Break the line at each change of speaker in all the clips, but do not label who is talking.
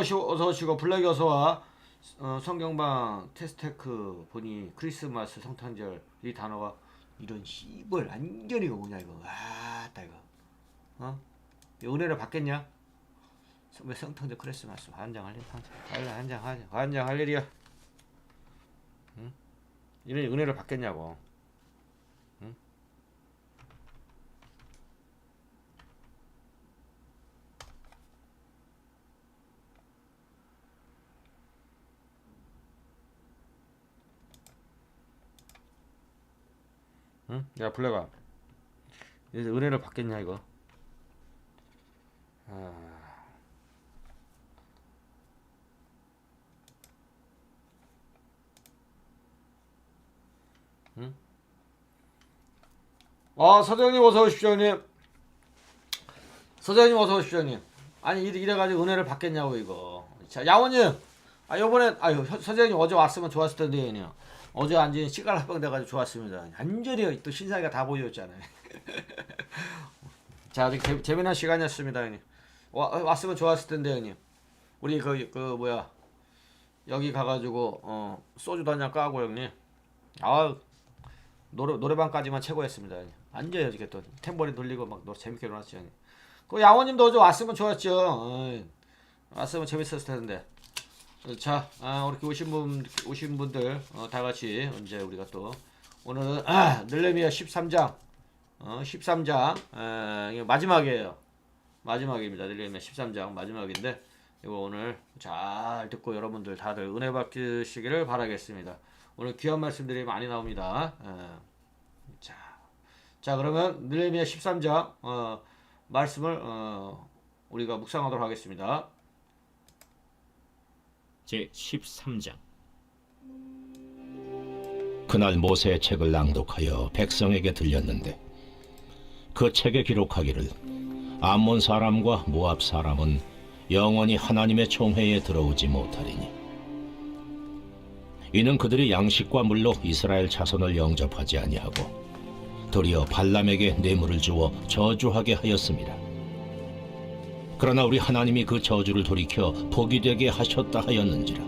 어시, 어서 오시고 블랙이 어서 와. 어, 성경방 테스테크 보니 크리스마스 성탄절 이 단어가 이런 완전히 이거 뭐냐 이거. 아따 이거. 어? 이 은혜를 받겠냐? 성- 왜 성탄절 크리스마스 환장할 일 환장 환장 환장 환장할 일이야. 응? 이런 은혜를 받겠냐고. 응? 야 블랙아. 이제 은혜를 받겠냐 이거? 아... 응? 아 서장님 어서 오십시오 형님. 서장님 어서 오십시오 형님. 아니 이래, 이래가지고 은혜를 받겠냐고 이거. 자 야원님. 아 요번에 아유 혀- 서장님 어제 왔으면 좋았을 텐데 형님 어제 완전히 합병 돼가지고 좋았습니다. 완전히 또 신사가 다 보였잖아요. 자, 아주 재, 재미난 시간이었습니다, 형님. 와, 왔으면 좋았을 텐데, 형님. 우리 그, 그 뭐야 여기 가가지고 어 소주도 한잔 까고 형님. 아 노래 노래방까지만 최고였습니다. 형님. 완전히 어저께 또 탬버린 돌리고 막 노래 재밌게 놀았죠, 형님. 그 양호님도 어제 왔으면 좋았죠. 어이, 왔으면 재밌었을 텐데. 자, 아, 이렇게 오신 분 오신 분들 어, 다 같이 언제 우리가 또 오늘은 아, 늘레미아 13장 어, 13장 에, 이게 마지막이에요. 마지막입니다. 늘레미아 13장 마지막인데 이거 오늘 잘 듣고 여러분들 다들 은혜 받으시기를 바라겠습니다. 오늘 귀한 말씀들이 많이 나옵니다. 에, 자, 자 그러면 늘레미아 13장 어, 말씀을 어, 우리가 묵상하도록 하겠습니다.
제 13장
그날 모세의 책을 낭독하여 백성에게 들렸는데 그 책에 기록하기를 암몬 사람과 모압 사람은 영원히 하나님의 총회에 들어오지 못하리니 이는 그들이 양식과 물로 이스라엘 자손을 영접하지 아니하고 도리어 발람에게 뇌물을 주어 저주하게 하였습니다. 그러나 우리 하나님이 그 저주를 돌이켜 복이 되게 하셨다 하였는지라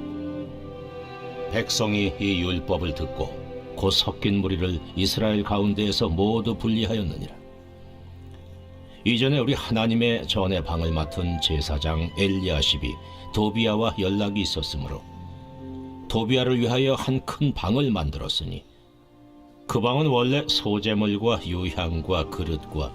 백성이 이 율법을 듣고 곧 섞인 무리를 이스라엘 가운데에서 모두 분리하였느니라. 이전에 우리 하나님의 전의 방을 맡은 제사장 엘리야십이 도비아와 연락이 있었으므로 도비아를 위하여 한 큰 방을 만들었으니 그 방은 원래 소재물과 유향과 그릇과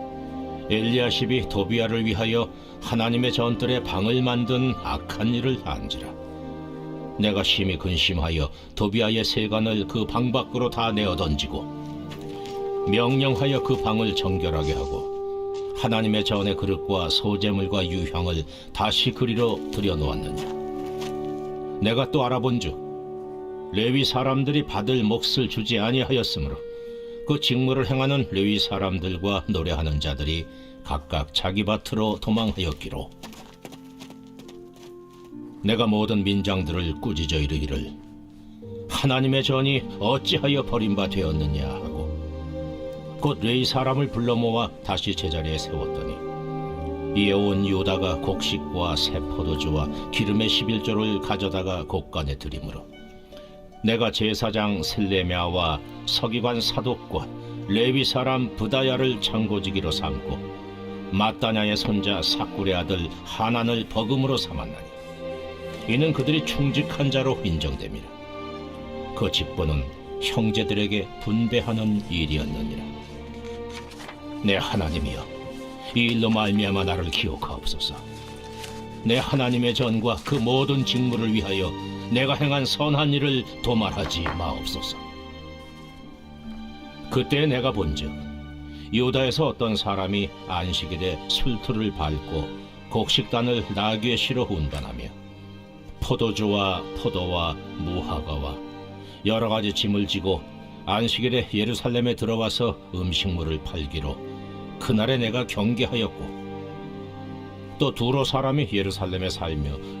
엘리야십이 도비아를 위하여 하나님의 전뜰에 방을 만든 악한 일을 한지라. 내가 심히 근심하여 도비아의 세간을 그 방 밖으로 다 내어 던지고 명령하여 그 방을 정결하게 하고 하나님의 전의 그릇과 소재물과 유향을 다시 그리로 들여놓았느냐 내가 또 알아본즉 레위 사람들이 받을 몫을 주지 아니하였으므로 그 직무를 행하는 레위 사람들과 노래하는 자들이 각각 자기 밭으로 도망하였기로. 내가 모든 민장들을 꾸짖어 이르기를 하나님의 전이 어찌하여 버림바 되었느냐 하고 곧 레이 사람을 불러 모아 다시 제자리에 세웠더니 이에 온 유다가 곡식과 새 포도주와 기름의 11조를 가져다가 곡간에 들이므로 내가 제사장 셀레미아와 서기관 사독과 레위 사람 부다야를 창고지기로 삼고 마따냐의 손자 사꿀의 아들 하난을 버금으로 삼았나니 이는 그들이 충직한 자로 인정됩니다. 그 직분은 형제들에게 분배하는 일이었느니라. 내 하나님이여, 이 일로 말미암아 나를 기억하옵소서. 내 하나님의 전과 그 모든 직무를 위하여 내가 행한 선한 일을 도말하지 마옵소서. 그때 내가 본즉 유다에서 어떤 사람이 안식일에 술틀을 밟고 곡식단을 나귀에 실어 운반하며 포도주와 포도와 무화과와 여러 가지 짐을 지고 안식일에 예루살렘에 들어와서 음식물을 팔기로 그날에 내가 경계하였고 또 두로 사람이 예루살렘에 살며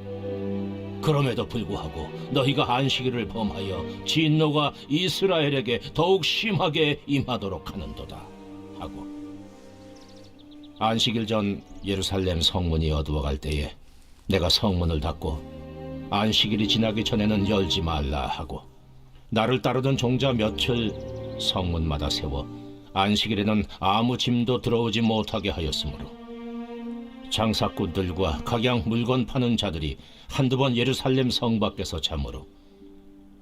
그럼에도 불구하고 너희가 안식일을 범하여 진노가 이스라엘에게 더욱 심하게 임하도록 하는도다. 하고 안식일 전 예루살렘 성문이 어두워갈 때에 내가 성문을 닫고 안식일이 지나기 전에는 열지 말라 하고 나를 따르던 종자 며칠 성문마다 세워 안식일에는 아무 짐도 들어오지 못하게 하였으므로 장사꾼들과 각양 물건 파는 자들이 한두 번 예루살렘 성 밖에서 잠으로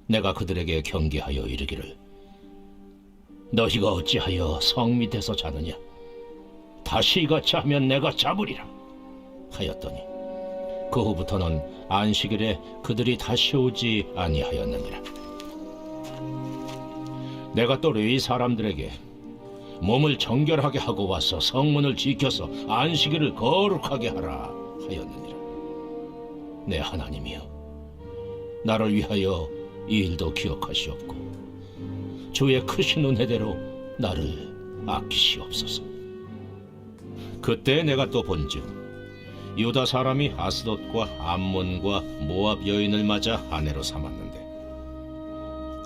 내가 그들에게 경계하여 이르기를 너희가 어찌하여 성 밑에서 자느냐? 다시 이같이 하면 내가 잡으리라 하였더니 그 후부터는 안식일에 그들이 다시 오지 아니하였느니라. 내가 또 레위 사람들에게 몸을 정결하게 하고 와서 성문을 지켜서 안식일을 거룩하게 하라 하였느니라. 내 하나님이여, 나를 위하여 이 일도 기억하시옵고 주의 크신 은혜대로 나를 아끼시옵소서. 그때 내가 또 본즉 유다 사람이 아스돗과 암몬과 모압 여인을 맞아 아내로 삼았는데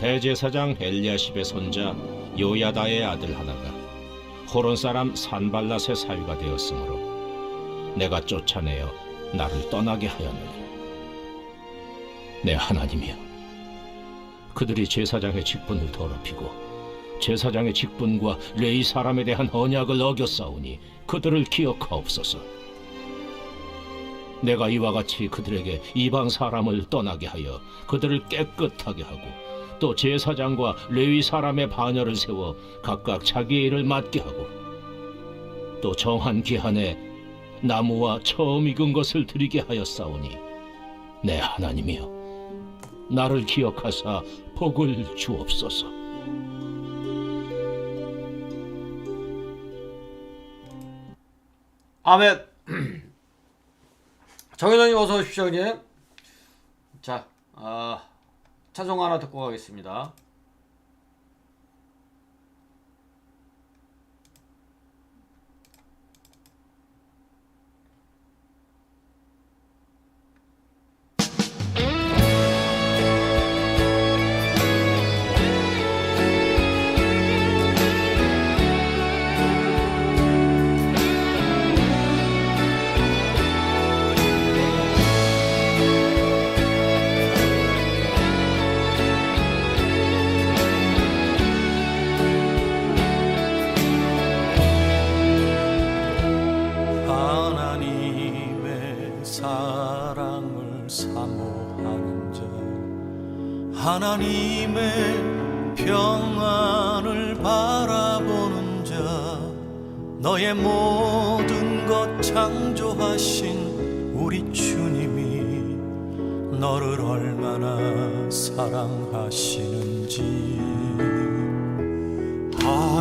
대제사장 엘리야십의 손자 요야다의 아들 하나가 호론 사람 산발랏의 사위가 되었으므로 내가 쫓아내어 나를 떠나게 하였느니라. 내 하나님이여, 그들이 제사장의 직분을 더럽히고 제사장의 직분과 레이 사람에 대한 언약을 어겼사오니 그들을 기억하옵소서. 내가 이와 같이 그들에게 이방 사람을 떠나게 하여 그들을 깨끗하게 하고 또 제사장과 레위 사람의 반열을 세워 각각 자기의 일을 맡게 하고 또 정한 기한에 나무와 처음 익은 것을 드리게 하였사오니 내 하나님이여 나를 기억하사 복을 주옵소서.
아멘. 정현원님 어서 오십시오, 형님. 자, 아, 찬송 하나 듣고 가겠습니다.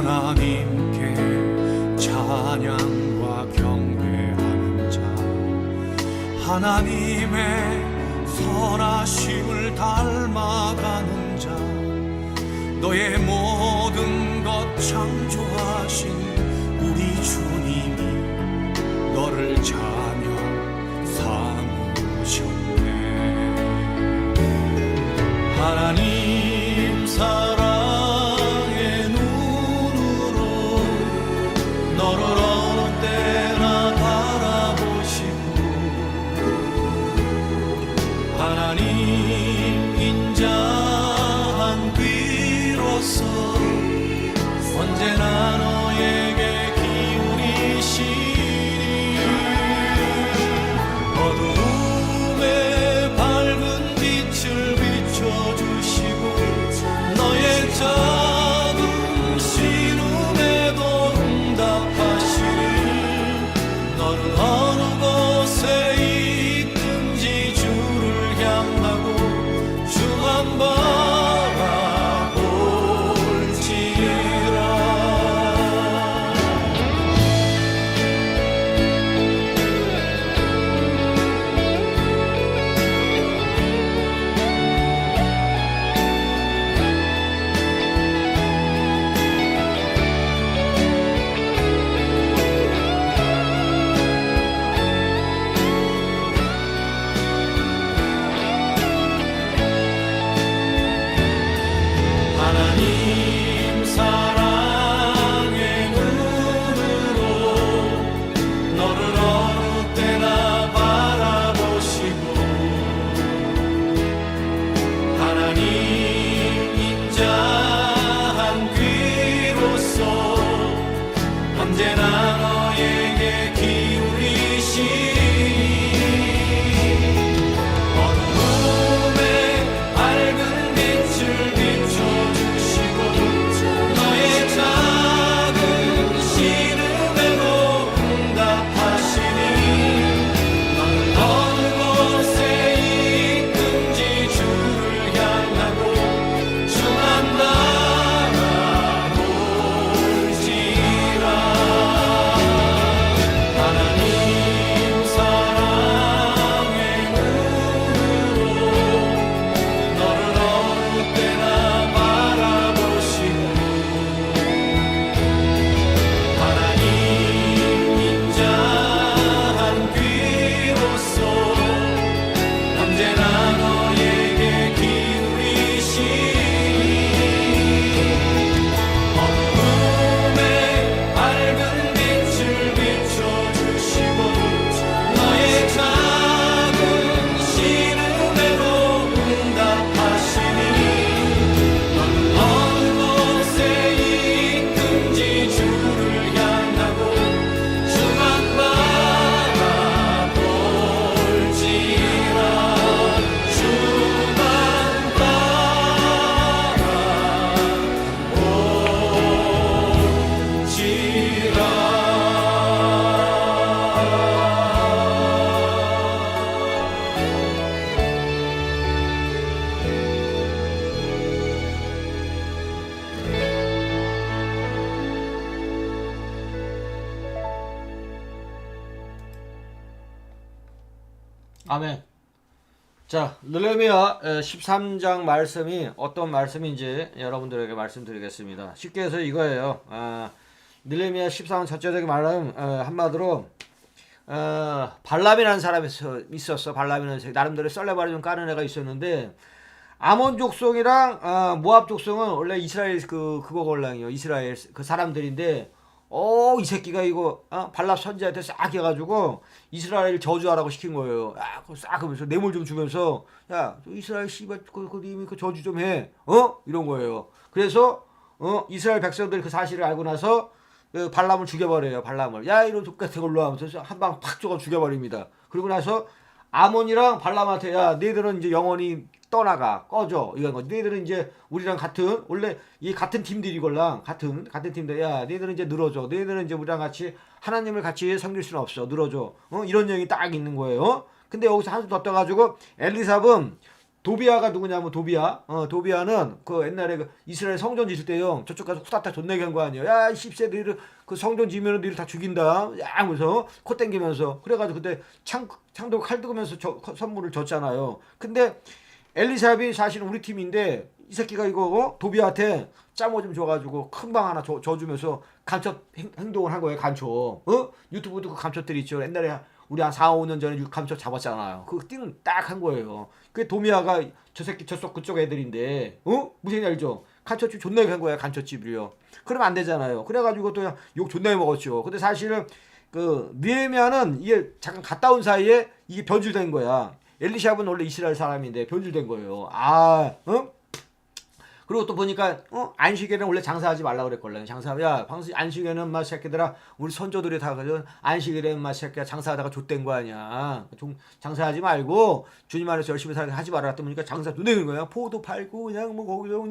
하나님께 찬양과 경배하는 자 하나님의 선하심을 닮아가는 자 너의 모든 것 창조하신 우리 주님이 너를 자녀 삼으셨네. 하나님
아멘. 자, 느헤미야 13장 말씀이 어떤 말씀인지 여러분들에게 말씀드리겠습니다. 쉽게 해서 이거예요. 아, 느헤미야 13장 전체적인 말은 어, 한마디로 어, 발람이라는 사람이 있었어. 발람이라는 새- 나름대로 썰레바리 좀 까는 애가 있었는데 아몬 족속이랑 어, 모압 족속은 원래 이스라엘 그 그거 걸랑이요. 이스라엘 그 사람들인데 어 이 새끼가 이거 어? 발람 선지한테 싹 해가지고 이스라엘 저주하라고 시킨 거예요. 야, 그거 싹 하면서 뇌물 좀 주면서 야, 저 이스라엘 씨발 그, 그 님이 그 저주 좀 해. 어? 이런 거예요. 그래서 어 이스라엘 백성들이 그 사실을 알고 나서 그 발람을 죽여버려요. 발람을 야 이런 똑같은 걸로 하면서 한 방팍 쪼가 죽여버립니다. 그리고 나서 아몬이랑 발람한테 야 너희들은 이제 영원히 떠나가 꺼져 이런 거 너희들은 이제 우리랑 같은 원래 이 같은 팀들이걸랑 같은 같은 팀들 야 너희들은 이제 늘어져 너희들은 이제 우리랑 같이 하나님을 같이 섬길 수는 없어 늘어져 어 이런 내용이 딱 있는 거예요 근데 여기서 한숨 더 떠가지고 엘리삽은 도비아가 누구냐면 도비아. 어, 도비아는 그 옛날에 그 이스라엘 성전 지을 때요. 저쪽 가서 후다닥 존내게 한 거 아니에요. 야, 이 십세들이 그 성전 지으면 너희를 다 죽인다. 야, 하면서 코 땡기면서 그래가지고 그때 창 창도 칼 저, 선물을 줬잖아요. 근데 엘리사벳이 사실은 우리 팀인데 이 새끼가 이거 어? 도비아한테 짜모 좀 줘가지고 큰 방 하나 줘, 줘주면서 간첩 행, 행동을 한 거예요 간첩 어? 유튜브도 그 간첩들이 있죠 옛날에 우리 한 4, 5년 전에 유- 간첩 잡았잖아요 그띵딱한 거예요 그게 도미아가 저 새끼 저쪽 그쪽 애들인데 어? 무슨 알죠? 간첩집 존나게 한 거야 간첩집이요. 그러면 안 되잖아요. 그래가지고 또 욕 존나게 먹었죠. 근데 사실은 그 느헤미야는 이게 잠깐 갔다 온 사이에 이게 변질된 거야. 엘리샵은 원래 이스라엘 사람인데 변질된 거예요. 아 어? 그리고 또 보니까 어 안식에는 원래 장사하지 말라 그랬걸래 장사 야 방수 안식에는 마 새끼들아 우리 선조들이 다 그런 안식에는 마 새끼야 장사하다가 좆된 거 아니야. 좀 장사하지 말고 주님 안에서 열심히 살 하지 말아라 또 보니까 장사 눈에는 거야 포도 팔고 그냥 뭐 거기서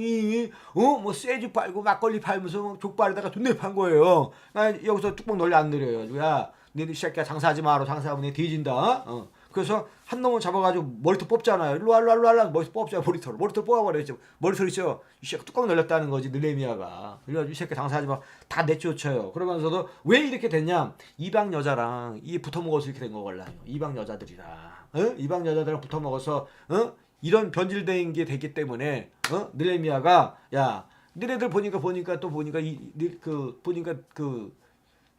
어뭐 쇠주 팔고 막걸리 팔면서 뭐 족발에다가 돈내 판 거예요. 나 여기서 뚜껑 널리 안 내려요. 야 너희 새끼야 장사하지 마라. 장사하면 내 뒤진다. 어. 그래서 한 놈을 잡아가지고 머리털 뽑잖아요. 와. 머리털 뽑자, 머리털. 머리털 뽑아버렸죠. 머리털 있죠. 이 새끼 뚜껑 열렸다는 거지, 느레미아가. 그래가지고 이 새끼 장사하지 마. 다 내쫓아요. 그러면서도 왜 이렇게 됐냐? 이방 여자랑 이 붙어 먹어서 이렇게 된 거걸라요. 이방 여자들이랑. 어? 이방 여자들이랑 붙어 먹어서, 어? 이런 변질된 게 됐기 때문에, 어? 느레미아가, 야, 너네들 보니까 보니까 또 보니까 이, 니- 그, 보니까 그,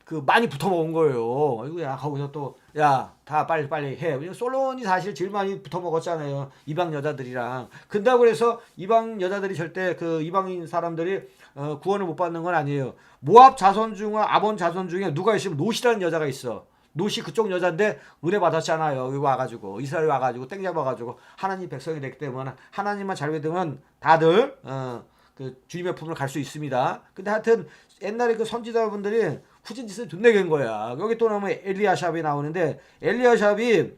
그 많이 붙어 먹은 거예요. 이거 야 거기서 또 야 다 빨리 빨리 해. 왜냐면 솔로몬이 사실 제일 많이 붙어 먹었잖아요. 이방 여자들이랑. 근다고 그래서 이방 여자들이 절대 그 이방인 사람들이 어, 구원을 못 받는 건 아니에요. 모압 자손 중과 아본 자손 중에 누가 있으면 노시라는 여자가 있어. 노시 그쪽 여자인데 은혜 받았잖아요. 여기 와가지고 이스라엘 와가지고 땡 잡아가지고 하나님 백성이 됐기 때문에 하나님만 잘 믿으면 다들 어, 그 주님의 품을 갈수 있습니다. 근데 하여튼 옛날에 그 선지자분들이 후진 짓을 존내 겐 거야. 여기 또 나오면 엘리야샵이 나오는데 엘리야샵이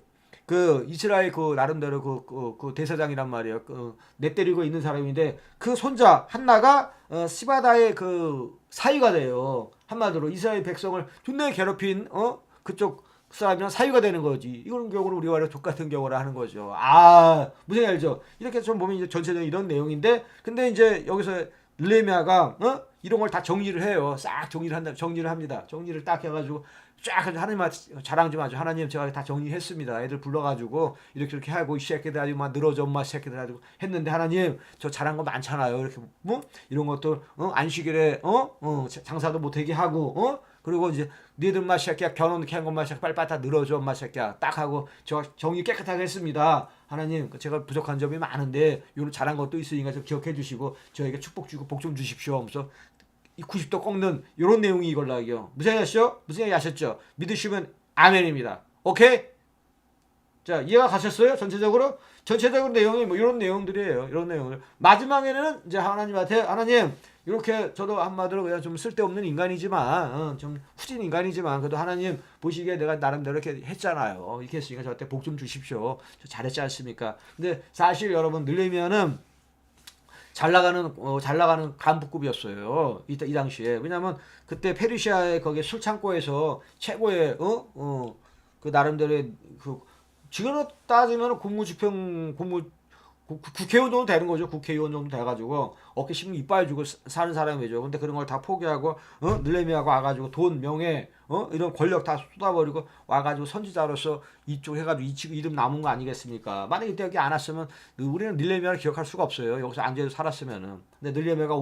그 이스라엘 그 나름대로 그, 그, 그 대사장이란 말이에요. 그, 내 때리고 있는 사람인데 그 손자 한나가 어, 시바다의 그 사위가 돼요. 한마디로 이스라엘 백성을 존나 괴롭힌 어 그쪽 사람이랑 사위가 되는 거지. 이런 경우를 우리와 족 같은 경우를 하는 거죠. 아 무슨 알죠? 이렇게 좀 보면 이제 전체적인 이런 내용인데 근데 이제 여기서 르레미아가 어 이런 걸 다 정리를 해요. 싹 정리를 한다. 정리를 합니다. 정리를 딱 해가지고 쫙 하나님 자랑 좀 하죠. 하나님 제가 다 정리했습니다. 애들 불러가지고 이렇게 이렇게 하고 이 새끼들 아주 막 늘어져 엄마 새끼들 아주 했는데 하나님 저 잘한 거 많잖아요. 이렇게 뭐 이런 것도 어 안식일에 어? 어 장사도 못하게 하고 어 그리고 이제 니들 마 새끼야 결혼 이렇게 한 것만 새끼 빨리빨리 다 늘어져 엄마 새끼야 딱 하고 저 정리 깨끗하게 했습니다. 하나님 제가 부족한 점이 많은데 요런 잘한 것도 있으니까 좀 기억해 주시고 저에게 축복 주고 복 좀 주십시오. 하면서 이 90도 꺾는 이런 내용이 이걸라요. 무슨 얘기 하셨죠? 무슨 얘기 하셨죠? 믿으시면 아멘입니다. 오케이? 자 이해가 가셨어요? 전체적으로 전체적으로 내용이 뭐 이런 내용들이에요. 이런 내용들. 마지막에는 이제 하나님한테 하나님 이렇게 저도 한마디로 그냥 좀 쓸데없는 인간이지만 어, 좀 후진 인간이지만 그래도 하나님 보시기에 내가 나름대로 이렇게 했잖아요. 이렇게 했으니까 저한테 복 좀 주십시오. 저 잘했지 않습니까? 근데 사실 여러분 늘리면은 잘 나가는 어, 잘 나가는 간부급이었어요. 이, 이 당시에 왜냐면 그때 페르시아의 거기 술 창고에서 최고의 어어그 나름대로의 그 지금으로 따지면 국무집행 국무 국- 국회의원 정도 되는 거죠. 국회의원 정도 돼가지고 어깨 심은 이빨 주고 사- 사는 사람이죠. 근데 그런 걸 다 포기하고 어 늘레미하고 와가지고 돈 명예 어 이런 권력 다 쏟아버리고 와가지고 선지자로서 이쪽 해가지고 이 지금 이름 남은 거 아니겠습니까? 만약에 이때 여기 안 왔으면 우리는 늘레미아를 기억할 수가 없어요. 여기서 안재도 살았으면은. 근데 늘레미아가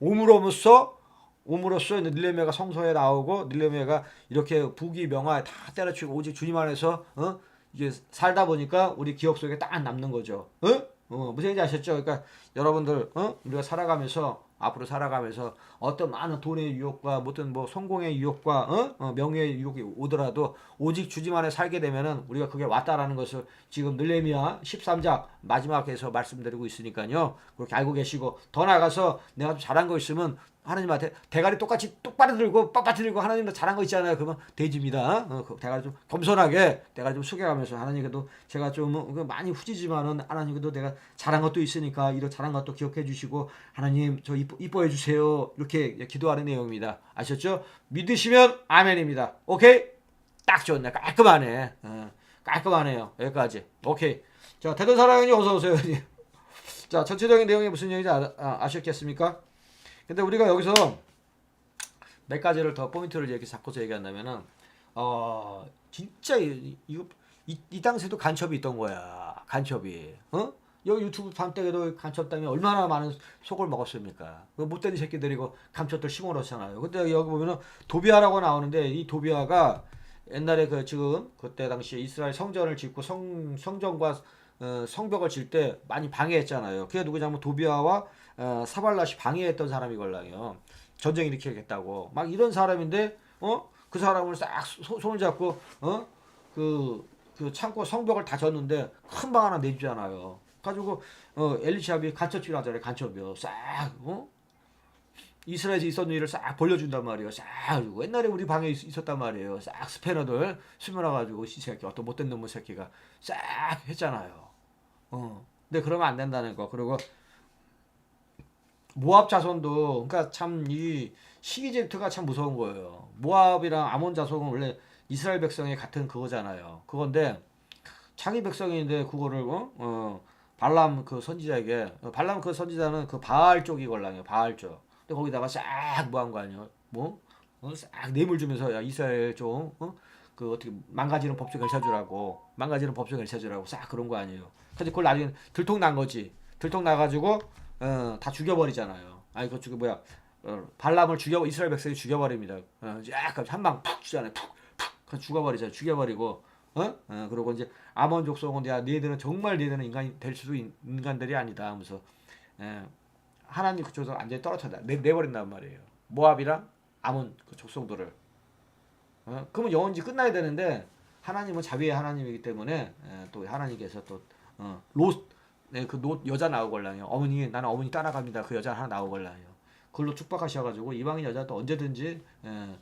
오므로써 오므로써 늘레미아가 성서에 나오고 늘레미아가 이렇게 부귀 명화 다 때려치고 오직 주님 안에서 어 이제 살다 보니까 우리 기억 속에 딱 남는 거죠. 어? 어, 무슨 얘기인지 아셨죠? 그러니까 여러분들 어? 우리가 살아가면서 앞으로 살아가면서 어떤 많은 돈의 유혹과 어떤 뭐 성공의 유혹과 어? 어, 명예의 유혹이 오더라도 오직 주님안에 살게 되면은 우리가 그게 왔다라는 것을 지금 늘레미야 13장 마지막에서 말씀드리고 있으니까요. 그렇게 알고 계시고 더 나아가서 내가 좀 잘한 거 있으면 하나님한테 대가리 똑같이 똑바로 들고 빳빳이 들고 하나님도 잘한 거 있잖아요. 그러면 돼지입니다. 어, 그 대가리 좀 겸손하게 대가리 좀 숙여가면서 하나님 그래도 제가 좀 어, 그 많이 후지지만은 하나님 그래도 내가 잘한 것도 있으니까 이런 잘한 것도 기억해 주시고 하나님 저 이뻐, 이뻐 해 주세요. 이렇게 기도하는 내용입니다. 아셨죠? 믿으시면 아멘입니다. 오케이? 딱 좋네. 깔끔하네. 어, 깔끔하네요. 여기까지. 오케이. 자, 대전 사랑님 어서 오세요. 자, 전체적인 내용이 무슨 내용인지 아, 아, 아셨겠습니까? 근데 우리가 여기서 몇 가지를 더 포인트를 이렇게 잡고서 얘기한다면은 어 진짜 이, 이거 이, 이 당시에도 간첩이 있던 거야. 간첩이. 어? 여기 유튜브 밤때에도 간첩 당에 얼마나 많은 속을 먹었습니까? 그 못된 새끼들이고 간첩들 심어놓잖아요. 근데 여기 보면은 도비아라고 나오는데 이 도비아가 옛날에 그 지금 그때 당시에 이스라엘 성전을 짓고 성 성전과 어, 성벽을 질 때 많이 방해했잖아요. 그게 누구냐면 도비아와 어, 사발랏이 방해했던 사람이 걸랑요 전쟁 일으키겠다고 막 이런 사람인데 어 그 사람을 싹 소- 손을 잡고 어그 그 창고 성벽을 다 졌는데 큰 방 하나 내주잖아요. 가지고 어 엘리샵이 간첩질 하잖아요. 간첩이요. 싹 어? 이스라엘에서 있었던 일을 싹 벌려준단 말이에요. 싹 옛날에 우리 방에 있, 있었단 말이에요. 싹 스패너들 숨어나 가지고 이 새끼 어떤 못된 놈의 새끼가 싹 했잖아요. 어. 근데 그러면 안 된다는 거. 그리고 모압 자손도 그러니까 참 이 시기 질투가 참 무서운 거예요. 모압이랑 아몬 자손은 원래 이스라엘 백성의 같은 그거잖아요. 그건데 자기 백성인데 그거를 어, 어 발람 그 선지자에게 어, 발람 그 선지자는 그 바알 쪽이 걸랑요. 바알 쪽. 근데 거기다가 싹 뭐한 거 아니에요? 뭐? 어, 싹 뇌물 주면서 야 이스라엘 좀 어? 그 어떻게 망가지는 법적 결사주라고 망가지는 법적 결사주라고 싹 그런 거 아니에요. 근데 그걸 나중에 들통 난 거지. 들통 나가지고 어, 다 죽여버리잖아요. 아니 그 뭐야 어, 발람을 죽여 이스라엘 백성이 죽여버립니다. 어, 약간 한방 푹 주잖아요. 푹푹 죽어버리죠. 죽여버리고 어? 어 그리고 이제 아몬 족속은 야 너희들은 정말 너희들은 인간이 될 수도 있, 인간들이 아니다 하면서 예, 하나님 그쪽에서 완전히 떨어졌다 내, 내버린단 말이에요. 모압이랑 아몬 그 족속들을 어? 그러면 영원지 끝나야 되는데 하나님은 자비의 하나님이기 때문에 예, 또 하나님께서 또 어, 롯, 네, 그롯 여자 나오걸랑요. 어머니 나는 어머니 따라갑니다. 그 여자 하나 나오걸랑요. 그걸로 축복하셔가지고 이방인 여자도 언제든지 예,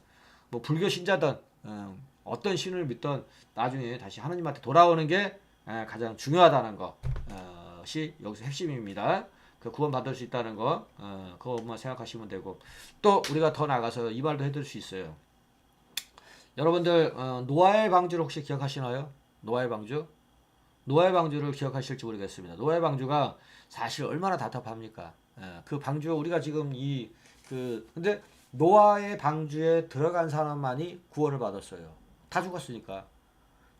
뭐 불교 신자든 어, 어떤 신을 믿던 나중에 다시 하나님한테 돌아오는 게 예, 가장 중요하다는 것이 여기서 핵심입니다. 그 구원 받을 수 있다는 거 어, 그것만 생각하시면 되고 또 우리가 더 나가서 이 말도 해드릴 수 있어요. 여러분들 어, 노아의 방주를 혹시 기억하시나요? 노아의 방주? 노아의 방주를 기억하실지 모르겠습니다. 노아의 방주가 사실 얼마나 답답합니까? 예, 그 방주 우리가 지금 이 그 근데 노아의 방주에 들어간 사람만이 구원을 받았어요. 다 죽었으니까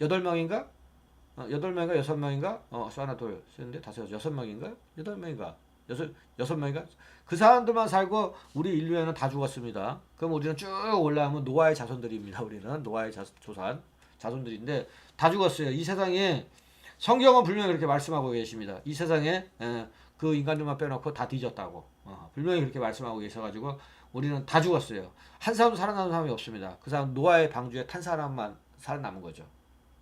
여덟 명인가? 어, 여덟 명인가 여섯 명인가? 어, 하나 둘 셋넷 다섯 여섯 명인가? 여덟 명인가? 여섯 여섯 명인가? 그 사람들만 살고 우리 인류에는 다 죽었습니다. 그럼 우리는 쭉 올라가면 노아의 자손들입니다. 우리는 노아의 자, 조산 자손들인데 다 죽었어요. 이 세상에 성경은 분명히 그렇게 말씀하고 계십니다. 이 세상에 에, 그 인간들만 빼놓고 다 뒤졌다고 어, 분명히 그렇게 말씀하고 계셔가지고 우리는 다 죽었어요. 한 사람도 살아남은 사람이 없습니다. 그 사람 노아의 방주에 탄 사람만 살아남은 거죠.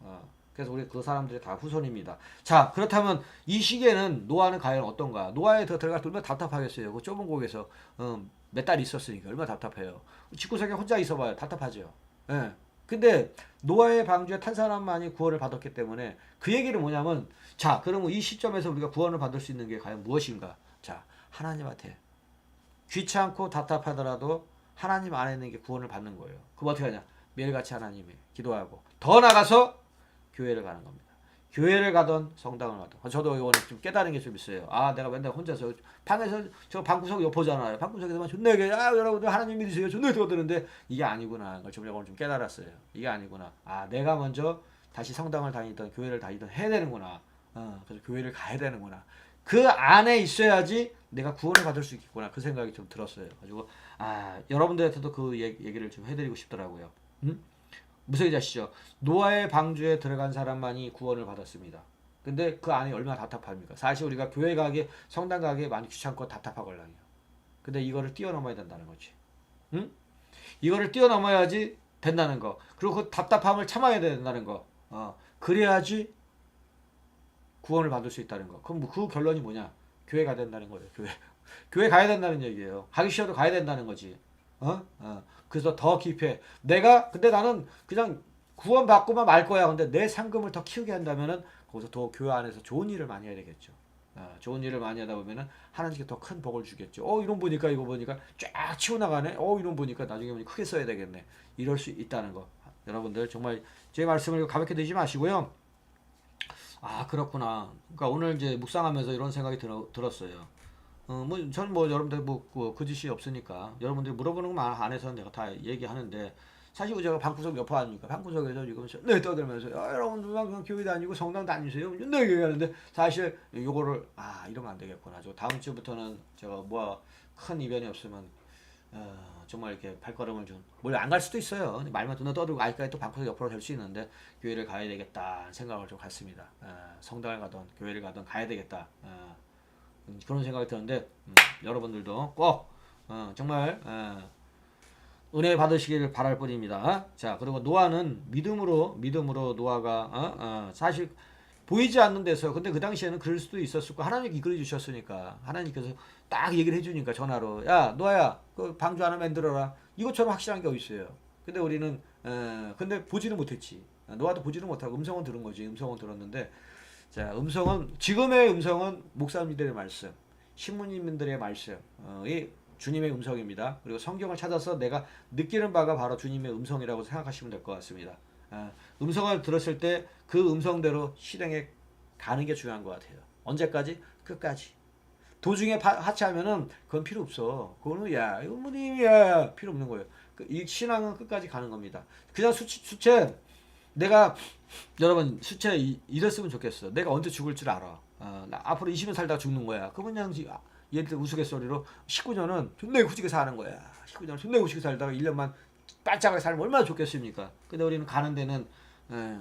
어, 그래서 우리 그 사람들이 다 후손입니다. 자 그렇다면 이 시기에는 노아는 과연 어떤가? 노아에 더 들어갈 때 얼마나 답답하겠어요. 그 좁은 곳에서 어, 몇달 있었으니까 얼마나 답답해요. 집구석에 혼자 있어봐요. 답답하죠. 예. 근데 노아의 방주에 탄 사람만이 구원을 받았기 때문에 그 얘기는 뭐냐면 자 그러면 이 시점에서 우리가 구원을 받을 수 있는 게 과연 무엇인가? 자 하나님한테 귀찮고 답답하더라도 하나님 안에 있는 게 구원을 받는 거예요. 그럼 어떻게 하냐? 매일같이 하나님이 기도하고 더 나가서 교회를 가는 겁니다. 교회를 가던 성당을 가던 저도 오늘 좀 깨달은 게 좀 있어요. 아 내가 맨날 혼자서 방에서 저 방구석 옆보잖아요. 방구석에서만 존나 얘기해. 아 여러분들 하나님 믿으세요. 존나 들어드는데 이게 아니구나. 그걸 좀 오늘 좀 깨달았어요. 이게 아니구나. 아 내가 먼저 다시 성당을 다니던 교회를 다니던 해야 되는구나. 어, 그래서 교회를 가야 되는구나. 그 안에 있어야지 내가 구원을 받을 수 있겠구나. 그 생각이 좀 들었어요. 가지고 아 여러분들한테도 그 얘기, 얘기를 좀 해드리고 싶더라고요. 음? 얘기 아시죠? 노아의 방주에 들어간 사람만이 구원을 받았습니다. 근데 그 안에 얼마나 답답합니까? 사실 우리가 교회 가기, 성당 가기 많이 귀찮고 답답하걸랑요. 근데 이거를 뛰어넘어야 된다는 거지. 응? 이거를 뛰어넘어야지 된다는 거. 그리고 그 답답함을 참아야 된다는 거. 어, 그래야지 구원을 받을 수 있다는 거. 그럼 뭐그 결론이 뭐냐? 교회 가야 된다는 거예요. 교회. 교회 가야 된다는 얘기예요. 가기 싫어도 가야 된다는 거지. 어? 어. 그래서 더 깊이 내가 근데 나는 그냥 구원 받고만 말 거야. 근데 내 상금을 더 키우게 한다면은 거기서 더 교회 안에서 좋은 일을 많이 해야 되겠죠. 어, 좋은 일을 많이 하다 보면은 하나님께 더 큰 복을 주겠죠. 어 이런 보니까 이거 보니까 쫙 치고 나가네. 어 이런 보니까 나중에 보니 크게 써야 되겠네. 이럴 수 있다는 거. 여러분들 정말 제 말씀을 가볍게 드지 마시고요. 아 그렇구나. 그러니까 오늘 이제 묵상하면서 이런 생각이 들, 들었어요. 어 뭐 저는 뭐 여러분들 뭐그 짓이 없으니까 여러분들이 물어보는 것만 안에서 내가 다 얘기하는데 사실 제가 방구석 옆에 앉으니까 방구석에서 지금 네 떠들면서 야, 여러분들 그냥 교회 다니고 성당 다니세요. 네 얘기하는데 사실 요거를 아 이러면 안 되겠구나. 저 다음 주부터는 제가 뭐 큰 이변이 없으면 어, 정말 이렇게 발걸음을 좀 물론 안갈 수도 있어요. 말만 듣는 떠들고 아직까지 또 방구석 옆으로 될 수 있는데 교회를 가야 되겠다 생각을 좀 갖습니다. 어, 성당을 가든 교회를 가든 가야 되겠다. 어, 음, 그런 생각이 드는데 음, 여러분들도 꼭 어, 정말 어, 은혜 받으시기를 바랄 뿐입니다. 자 그리고 노아는 믿음으로 믿음으로 노아가 어? 어, 사실 보이지 않는 데서 근데 그 당시에는 그럴 수도 있었을 거 하나님이 이끌어 주셨으니까 하나님께서 딱 얘기를 해주니까 전화로 야 노아야 그 방주 하나 만들어라 이것처럼 확실한 게 어디 있어요. 근데 우리는 어, 근데 보지는 못했지. 노아도 보지는 못하고 음성은 들은 거지. 음성은 들었는데 자 음성은 지금의 음성은 목사님들의 말씀, 신부님들의 말씀, 어, 이 주님의 음성입니다. 그리고 성경을 찾아서 내가 느끼는 바가 바로 주님의 음성이라고 생각하시면 될 것 같습니다. 아, 음성을 들었을 때 그 음성대로 실행에 가는 게 중요한 것 같아요. 언제까지? 끝까지. 도중에 파- 하차하면은 그건 필요 없어. 그거는 야 이거 뭐님이야 필요 없는 거예요. 그이 신앙은 끝까지 가는 겁니다. 그냥 수치, 수채 내가 여러분 수채 이- 이랬으면 좋겠어. 내가 언제 죽을 줄 알아. 어, 나 앞으로 20년 살다 죽는 거야. 그러면 그냥 지- 아, 얘들 우스갯소리로 19년은 존나 후지게 사는 거야. 19년 존나 후지게 살다가 1년만 반짝하게 살면 얼마나 좋겠습니까? 근데 우리는 가는 데는 에,